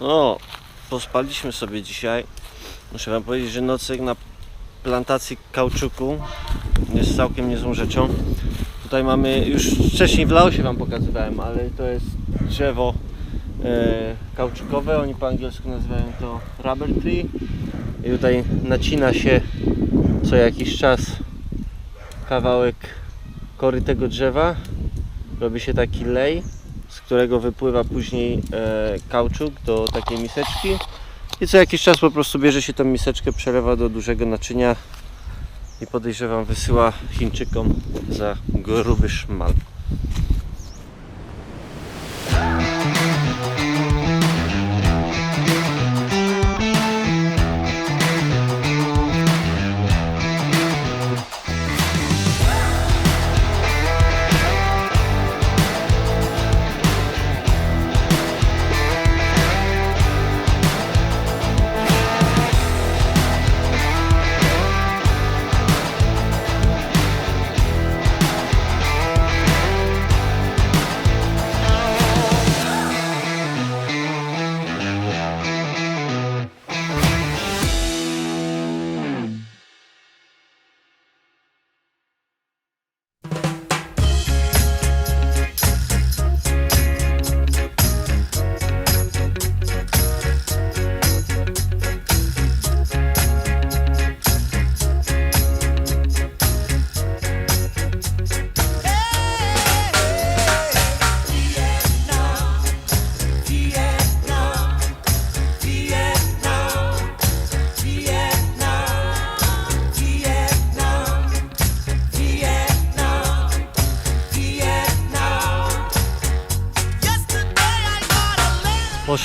No, pospaliśmy sobie dzisiaj. Muszę wam powiedzieć, że nocek na plantacji kauczuku jest całkiem niezłą rzeczą. Tutaj mamy, już wcześniej w Laosie wam pokazywałem, ale to jest drzewo e, kauczukowe, oni po angielsku nazywają to rubber tree. I tutaj nacina się co jakiś czas kawałek kory tego drzewa. Robi się taki lej, z którego wypływa później e, kauczuk do takiej miseczki. I co jakiś czas po prostu bierze się tą miseczkę, przelewa do dużego naczynia i podejrzewam wysyła Chińczykom za gruby szmal.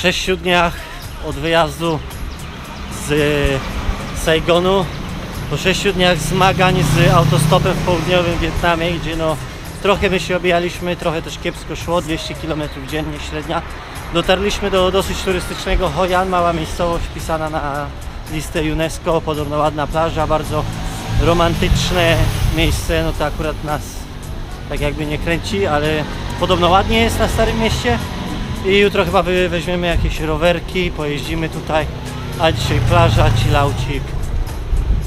6 dniach od wyjazdu z Saigonu, po 6 dniach zmagań z autostopem w południowym Wietnamie, gdzie no trochę my się obijaliśmy, trochę też kiepsko szło, 200 km dziennie średnia. Dotarliśmy do dosyć turystycznego Hoi An, mała miejscowość wpisana na listę UNESCO, podobno ładna plaża, bardzo romantyczne miejsce, no to akurat nas tak jakby nie kręci, ale podobno ładnie jest na Starym Mieście. I jutro chyba weźmiemy jakieś rowerki, pojeździmy tutaj, a dzisiaj plaża, chillaucik,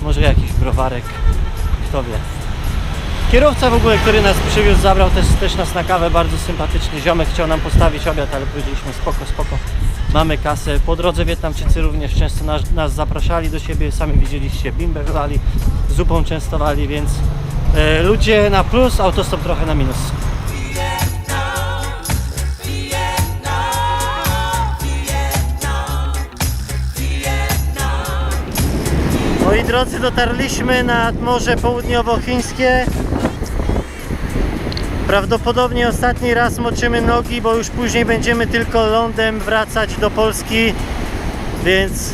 może jakiś browarek, kto wie. Kierowca w ogóle, który nas przywiózł, zabrał też, też nas na kawę, bardzo sympatyczny ziomek, chciał nam postawić obiad, ale powiedzieliśmy spoko, spoko, mamy kasę. Po drodze Wietnamczycy również często nas, nas zapraszali do siebie, sami widzieliście, bimbę wylali, zupą częstowali, więc e, ludzie na plus, autostop trochę na minus. Moi drodzy, dotarliśmy nad Morze Południowochińskie. Prawdopodobnie ostatni raz moczymy nogi, bo już później będziemy tylko lądem wracać do Polski, więc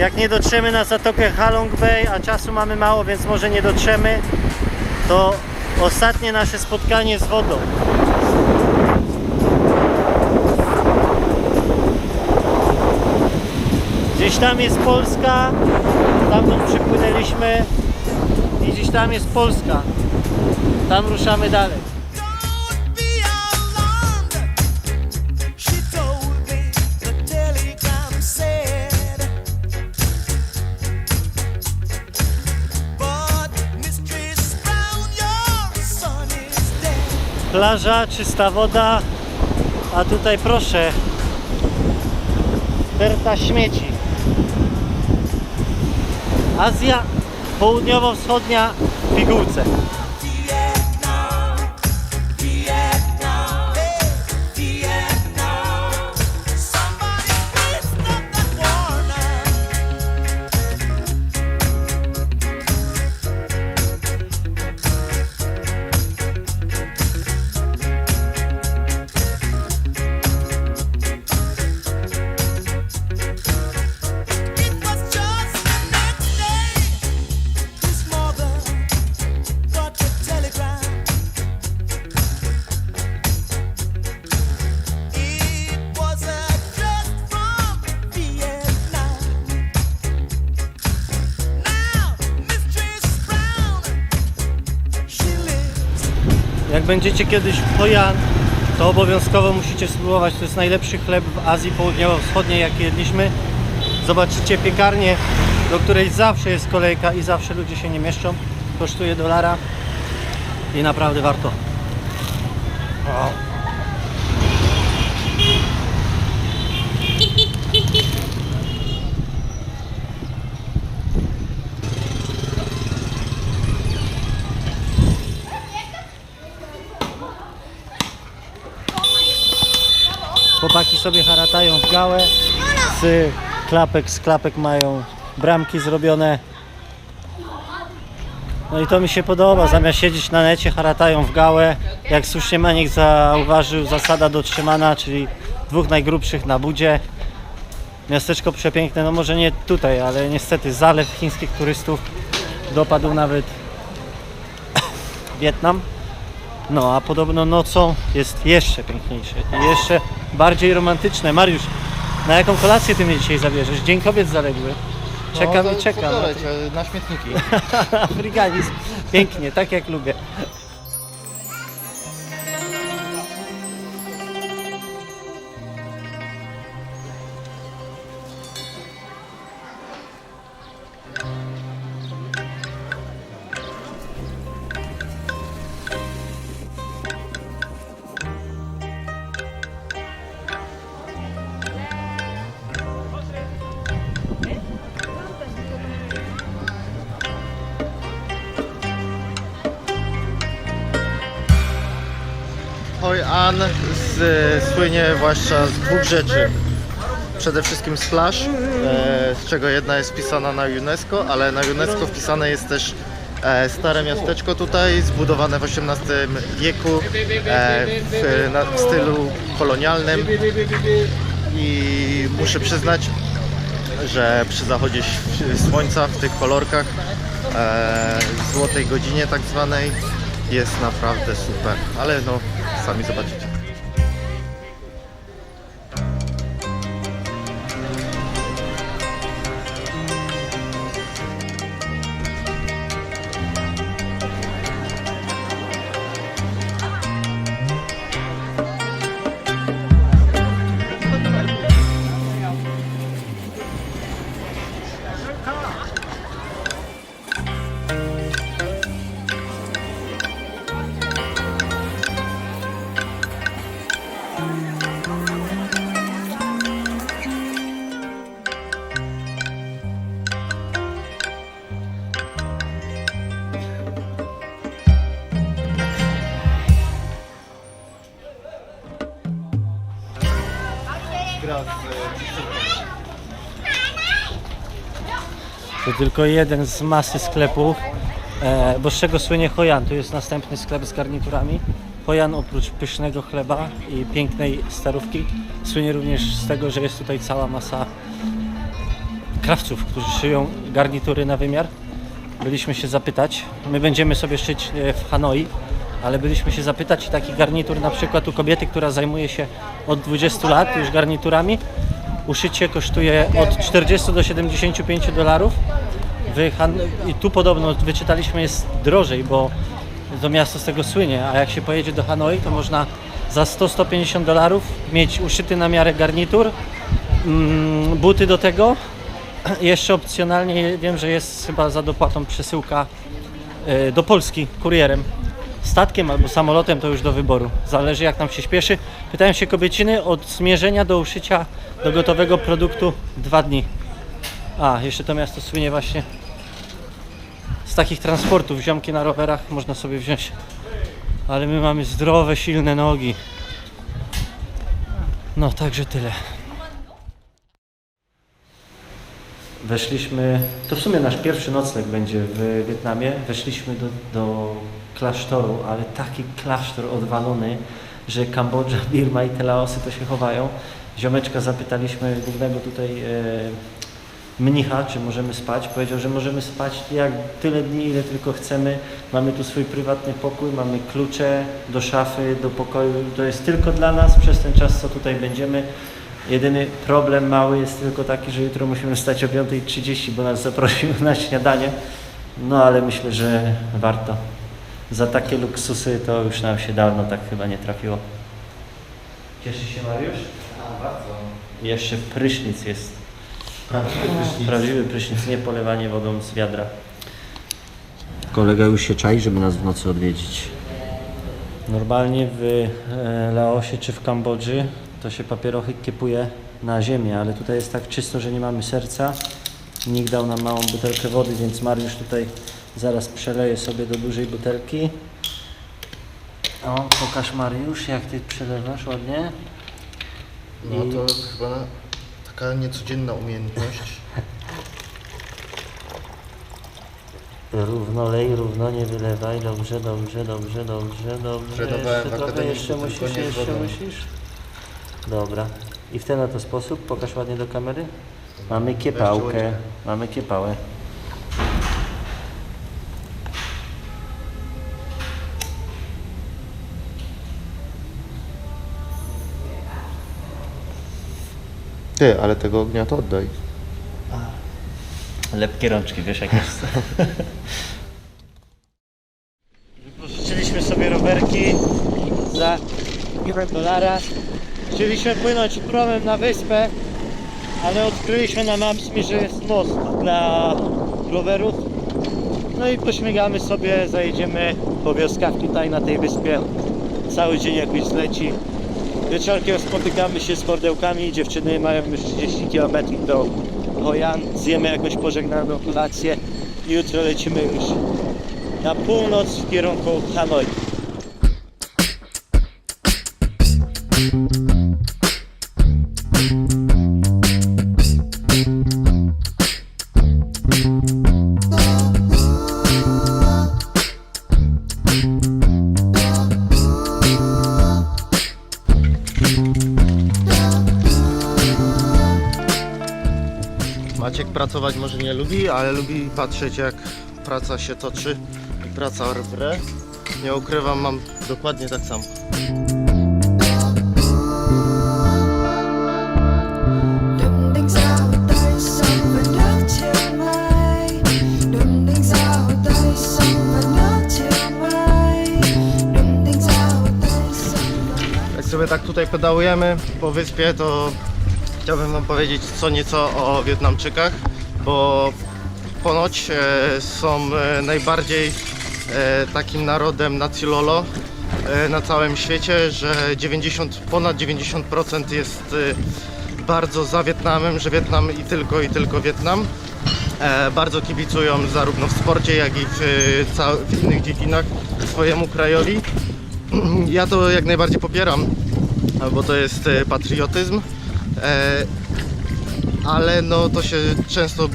jak nie dotrzemy na zatokę Halong Bay, a czasu mamy mało, więc może nie dotrzemy, to ostatnie nasze spotkanie z wodą. Gdzieś tam jest Polska, tamtąd przypłynęliśmy i gdzieś tam jest Polska. Tam ruszamy dalej. Plaża, czysta woda, a tutaj proszę, derta śmieci. Azja południowo-wschodnia w pigułce. Będziecie kiedyś w Hoi An, to obowiązkowo musicie spróbować. To jest najlepszy chleb w Azji Południowo-Wschodniej, jaki jedliśmy. Zobaczycie piekarnię, do której zawsze jest kolejka i zawsze ludzie się nie mieszczą. Kosztuje dolara i naprawdę warto. Sobie haratają w gałę. Z klapek, z klapek mają bramki zrobione. No i to mi się podoba. Zamiast siedzieć na necie, haratają w gałę. Jak słusznie Maniek zauważył, zasada dotrzymana, czyli dwóch najgrubszych na budzie. Miasteczko przepiękne, no może nie tutaj, ale niestety zalew chińskich turystów dopadł nawet Wietnam. No, a podobno nocą jest jeszcze piękniejsze i jeszcze bardziej romantyczne. Mariusz, na jaką kolację ty mnie dzisiaj zabierzesz? Dzień kobiet zaległy. Czekam no, i to czekam. poleć, e, na śmietniki. Afrykanizm. Pięknie, tak jak lubię. An z, słynie zwłaszcza z dwóch rzeczy. Przede wszystkim z plaż, e, z czego jedna jest wpisana na UNESCO, ale na UNESCO wpisane jest też e, stare miasteczko tutaj, zbudowane w XVIII wieku e, w, w stylu kolonialnym. I muszę przyznać, że przy zachodzie słońca w tych kolorkach, złotej godzinie tak zwanej, jest naprawdę super. Ale no, sami zobaczycie. To tylko jeden z masy sklepów, e, bo z czego słynie Hojan. Tu jest następny sklep z garniturami. Hojan oprócz pysznego chleba i pięknej starówki słynie również z tego, że jest tutaj cała masa krawców, którzy szyją garnitury na wymiar. Byliśmy się zapytać, my będziemy sobie szyć e, w Hanoi, ale byliśmy się zapytać i taki garnitur na przykład u kobiety, która zajmuje się od 20 lat już garniturami, uszycie kosztuje od 40 do 75 dolarów. I tu podobno wyczytaliśmy jest drożej, bo to miasto z tego słynie, a jak się pojedzie do Hanoi, to można za 100-150 dolarów mieć uszyty na miarę garnitur, mm, buty do tego. Jeszcze opcjonalnie wiem, że jest chyba za dopłatą przesyłka e, do Polski kurierem. Statkiem albo samolotem to już do wyboru. Zależy jak nam się śpieszy. Pytają się kobieciny od zmierzenia do uszycia do gotowego produktu dwa dni. A, jeszcze to miasto słynie właśnie z takich transportów. Ziomki na rowerach można sobie wziąć. Ale my mamy zdrowe, silne nogi. No, także tyle. Weszliśmy, to w sumie nasz pierwszy nocleg będzie w Wietnamie. Weszliśmy do, do klasztoru, ale taki klasztor odwalony, że Kambodża, Birma i te Laosy to się chowają. Ziomeczka zapytaliśmy głównego tutaj e, mnicha, czy możemy spać. Powiedział, że możemy spać jak tyle dni, ile tylko chcemy. Mamy tu swój prywatny pokój, mamy klucze do szafy, do pokoju. To jest tylko dla nas przez ten czas, co tutaj będziemy. Jedyny problem mały jest tylko taki, że jutro musimy wstać o 5.30, bo nas zaprosił na śniadanie. No ale myślę, że warto. Za takie luksusy to już nam się dawno tak chyba nie trafiło. Cieszy się Mariusz? A, bardzo. Jeszcze prysznic jest. Prawdziwy prysznic. Prawdziwy prysznic, nie polewanie wodą z wiadra. Kolega już się czai, żeby nas w nocy odwiedzić. Normalnie w e, Laosie czy w Kambodży to się papierochy kiepuje na ziemię, ale tutaj jest tak czysto, że nie mamy serca. Nikt dał nam małą butelkę wody, więc Mariusz tutaj zaraz przeleje sobie do dużej butelki. O, pokaż Mariusz, jak ty przelewasz ładnie. No I- to chyba taka niecodzienna umiejętność. Równo lej, równo nie wylewaj. Dobrze, dobrze, dobrze, dobrze, dobrze. Jeszcze trochę, jeszcze musisz, jeszcze musisz. Dobra. I w ten oto sposób, pokaż ładnie do kamery. Mamy kiepałkę, mamy kiepałę. Ty, ale tego ognia to oddaj. Lepkie rączki, wiesz jak jest. Pożyczyliśmy sobie rowerki za dolara. Chcieliśmy płynąć promem na wyspę, ale odkryliśmy na mapsmi, że jest most dla rowerów. No i pośmigamy sobie, zajedziemy po wioskach tutaj na tej wyspie. Cały dzień jakoś zleci. Wieczorkiem spotykamy się z kordełkami, dziewczyny mają już 30 km do Hojan, zjemy jakąś pożegnalną kolację. I jutro lecimy już na północ w kierunku Hanoi. Pracować może nie lubi, ale lubi patrzeć jak praca się toczy i praca wre. Nie ukrywam, mam dokładnie tak samo. Jak sobie tak tutaj pedałujemy po wyspie, to chciałbym Wam powiedzieć co nieco o Wietnamczykach, bo ponoć e, są e, najbardziej e, takim narodem nacjololo e, na całym świecie, że 90, ponad 90% jest bardzo za Wietnamem, że Wietnam i tylko i tylko Wietnam. Bardzo kibicują zarówno w sporcie, jak i w, w innych dziedzinach swojemu krajowi. Ja to jak najbardziej popieram, bo to jest patriotyzm, ale no to się często, e,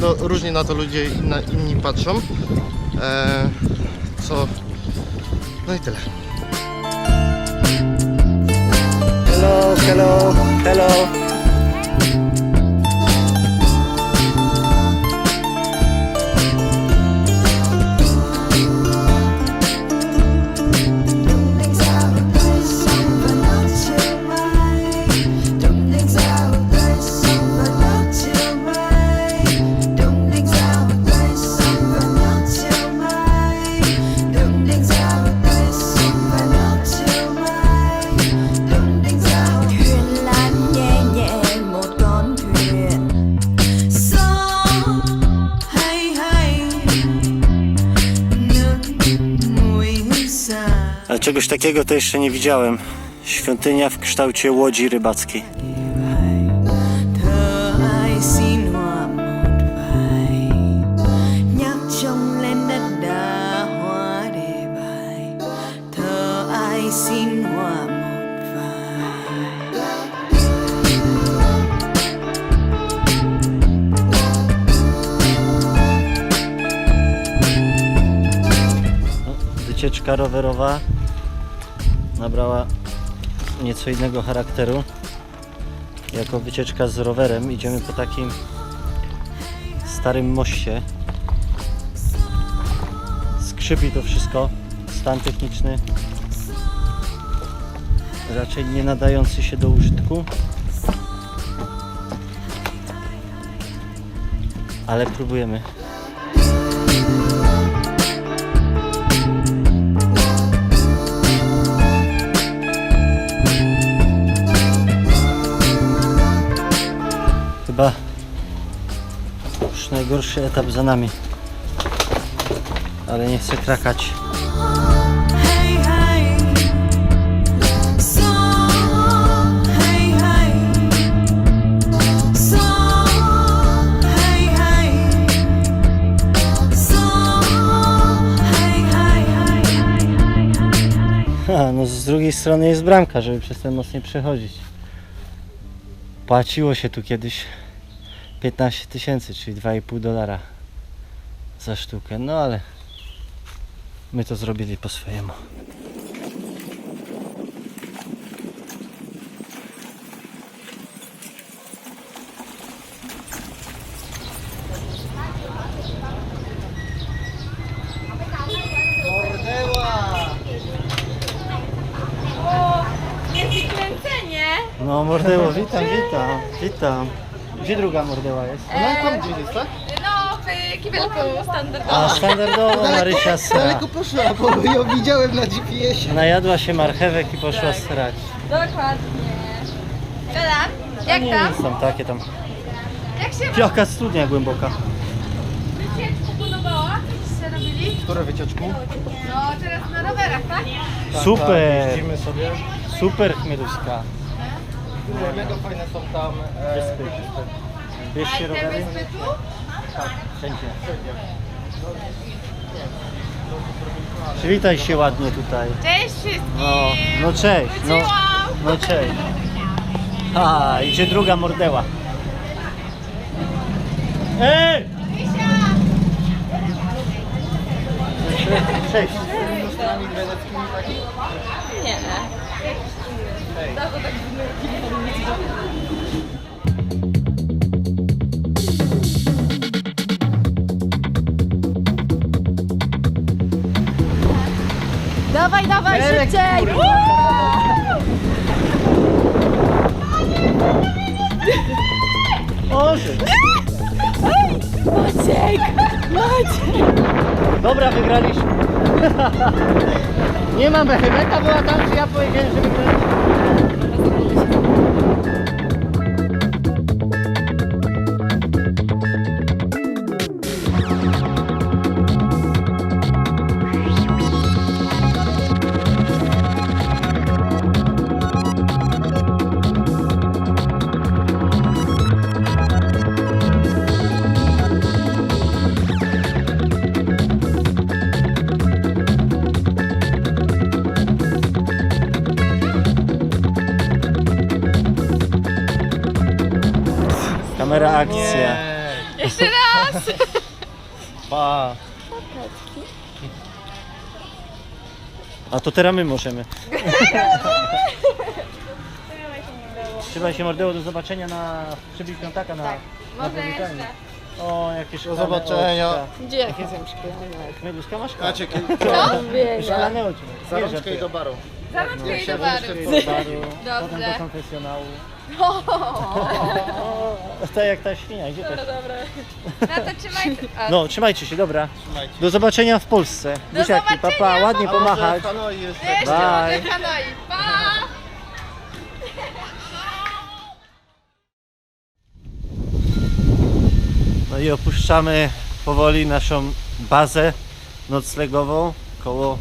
no, różnie na to ludzie inna, inni patrzą, e, co, no i tyle. Hello, hello, hello. Czegoś takiego to jeszcze nie widziałem. Świątynia w kształcie łodzi rybackiej. Wycieczka rowerowa nabrała nieco innego charakteru. Jako wycieczka z rowerem idziemy po takim starym moście. Skrzypi to wszystko. Stan techniczny raczej nie nadający się do użytku. Ale próbujemy. Najgorszy etap za nami. Ale nie chcę krakać. No z drugiej strony jest bramka, żeby przez ten most nie przechodzić. Płaciło się tu kiedyś 15 tysięcy, czyli 2,5 dolara za sztukę, no ale my to zrobili po swojemu. No mordeło, witam, witam, witam. Gdzie druga mordeła jest? No tam gdzieś jest, tak? No, w kibelku standardowo. A standardowo Marysia sra. Daleko poszła, bo ją widziałem na GPS-ie. Najadła się marchewek i poszła srać. Dokładnie. Jola, jak Nie, tam? nic tam takie tam. Jak się wam Jaka studnia głęboka. wycieczka podobała? Coście robili? Które wycieczku? No, teraz na rowerach, tak? Super, Jeździmy sobie. super Chmielewska. Mega fajne są tam e, Wyspy. A się rowery? wyspy tu? Tak, wszędzie. Przywitaj się ładnie tutaj. Cześć wszystkim. No, no cześć. No, no cześć. A, idzie druga mordeła. Ej! Cześć. Nie. Dawaj, dawaj, szybciej! Maciek! Maciek! Dobra, wygraliśmy. Nie mamy. Meta była tam, czy ja powiedziałem, że wygraliśmy. Akcja. Jeszcze raz! Pa. A to teraz my możemy. Trzymaj się mordeło, do zobaczenia na przybij piątaka na, na Może powitanie. O, jakieś Do zobaczenia. Gdzie jakie są szklane? Chmieluszka masz Macie Szklane oczy. za rączkę i do baru. Zamknę i do baru. jeszcze do baru, Dobrze. potem do konfesjonału. O, tak jak ta świnia, gdzie to jest? Dobra. No to trzymajcie. A, No, trzymajcie się, dobra. Trzymajcie. Do zobaczenia w Polsce. Do Buziaki, zobaczenia, papa, ładnie A może pomachać. w Hanoi jeszcze. Jeszcze Bye. może Hanoi. Pa! No i opuszczamy powoli naszą bazę noclegową koło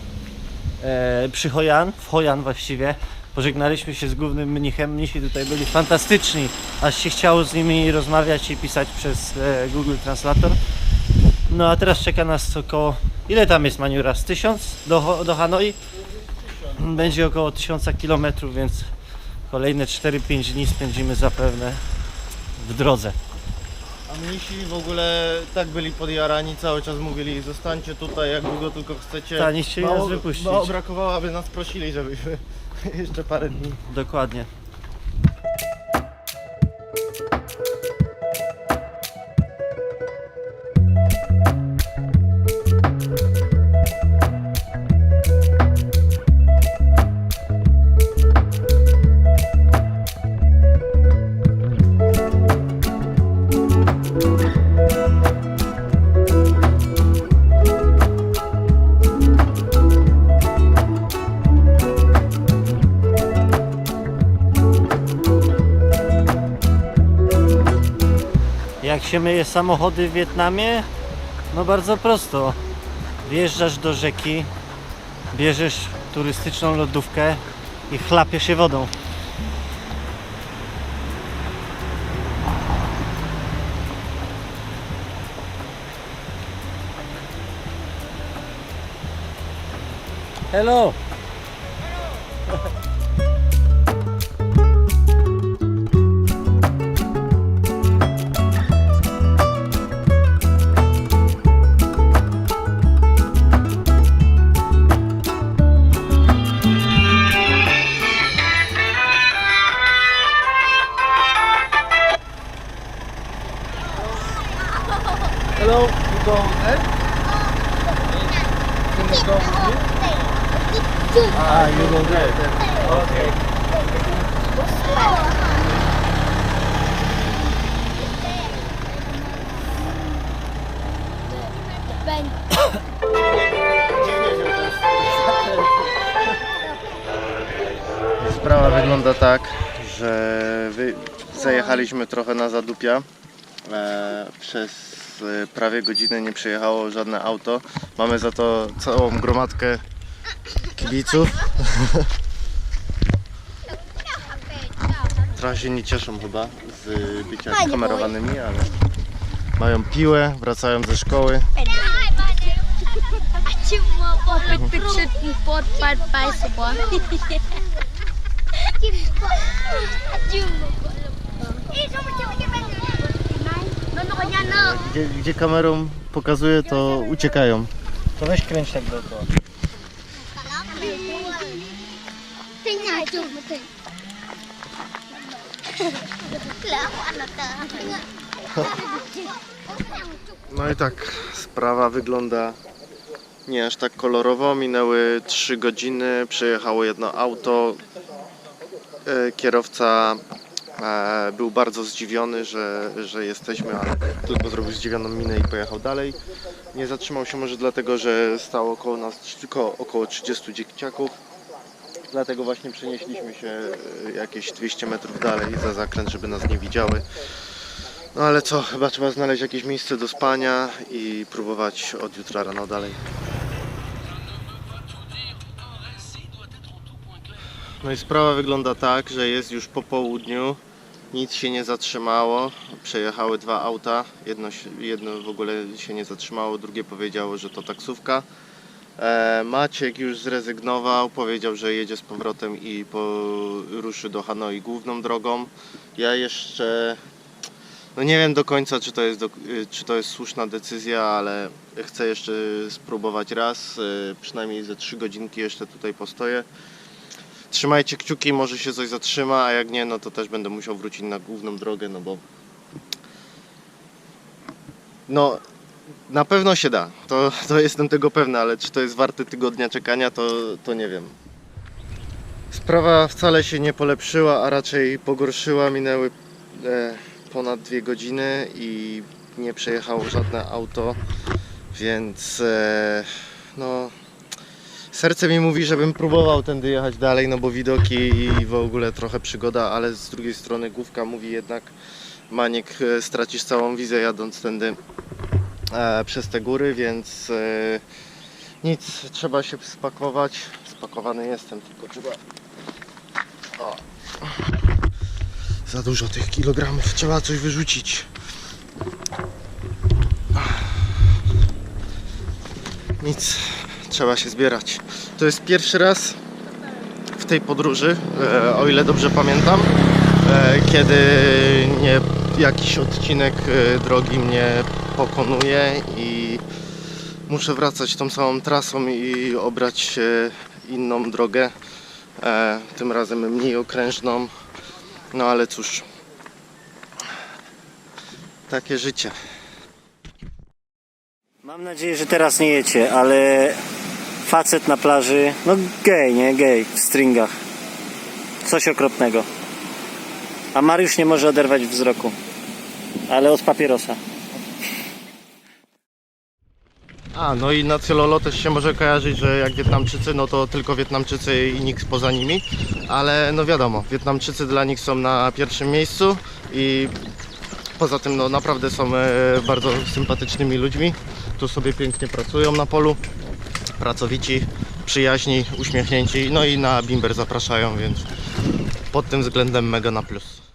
e, przy Hojan, w Hojan właściwie. Pożegnaliśmy się z głównym mnichem. Mnisi tutaj byli fantastyczni, aż się chciało z nimi rozmawiać i pisać przez e, Google Translator. No a teraz czeka nas około, ile tam jest Maniura? Z 1000 do, do Hanoi? Będzie około 1000 km, więc kolejne 4-5 dni spędzimy zapewne w drodze. A mnisi w ogóle tak byli podjarani, cały czas mówili zostańcie tutaj jak długo tylko chcecie. Tak, nie chcieli nas wypuścić. Mało brakowało, aby nas prosili, żebyśmy jeszcze parę dni. Dokładnie. Się myje samochody w Wietnamie? No bardzo prosto. Wjeżdżasz do rzeki, bierzesz turystyczną lodówkę i chlapiesz się wodą. Hello! Zajechaliśmy trochę na zadupia. E, przez e, prawie godzinę nie przyjechało żadne auto. Mamy za to całą gromadkę kibiców. Trochę się nie cieszą chyba z bycia kamerowanymi, ale mają piłę, wracają ze szkoły. Gdzie, gdzie kamerą pokazuje, to uciekają. To weź kręć tak dookoła. No i tak sprawa wygląda nie aż tak kolorowo. Minęły 3 godziny, przejechało jedno auto. E, Kierowca był bardzo zdziwiony, że, że jesteśmy, ale tylko zrobił zdziwioną minę i pojechał dalej. Nie zatrzymał się może dlatego, że stało około nas tylko około 30 dzieciaków. Dlatego właśnie przenieśliśmy się e, jakieś 200 metrów dalej za zakręt, żeby nas nie widziały. No ale co, chyba trzeba znaleźć jakieś miejsce do spania i próbować od jutra rano dalej. No i sprawa wygląda tak, że jest już po południu, nic się nie zatrzymało, przejechały dwa auta, jedno, jedno w ogóle się nie zatrzymało, drugie powiedziało, że to taksówka. E, Maciek już zrezygnował, powiedział, że jedzie z powrotem i po, ruszy do Hanoi główną drogą. Ja jeszcze no nie wiem do końca, czy to, jest do, czy to jest słuszna decyzja, ale chcę jeszcze spróbować raz, y, przynajmniej ze 3 godzinki jeszcze tutaj postoję. Trzymajcie kciuki, może się coś zatrzyma, a jak nie, no to też będę musiał wrócić na główną drogę, no bo no na pewno się da, to, to jestem tego pewny, ale czy to jest warte tygodnia czekania, to, to nie wiem. Sprawa wcale się nie polepszyła, a raczej pogorszyła. Minęły e, ponad dwie godziny i nie przejechało żadne auto, więc e, no serce mi mówi, żebym próbował tędy jechać dalej, no bo widoki i w ogóle trochę przygoda, ale z drugiej strony główka mówi jednak Maniek e, stracisz całą wizję jadąc tędy e, przez te góry, więc e, nic, trzeba się spakować. Spakowany jestem, tylko trzeba o. Za dużo tych kilogramów, trzeba coś wyrzucić. Nic, trzeba się zbierać. To jest pierwszy raz w tej podróży, e, o ile dobrze pamiętam, e, kiedy nie, jakiś odcinek e, drogi mnie pokonuje i muszę wracać tą samą trasą i obrać inną drogę, tym razem mniej okrężną. No ale cóż, takie życie. Mam nadzieję, że teraz nie jecie, ale facet na plaży, no gej, nie? Gej, w stringach. Coś okropnego. A Mariusz nie może oderwać wzroku. Ale od papierosa. A, no i na Cylolo też się może kojarzyć, że jak Wietnamczycy, no to tylko Wietnamczycy i nikt poza nimi, ale no wiadomo, Wietnamczycy dla nich są na pierwszym miejscu i Poza tym no naprawdę są e, bardzo sympatycznymi ludźmi. Tu sobie pięknie pracują na polu. Pracowici, przyjaźni, uśmiechnięci. No i na Bimber zapraszają, więc pod tym względem mega na plus.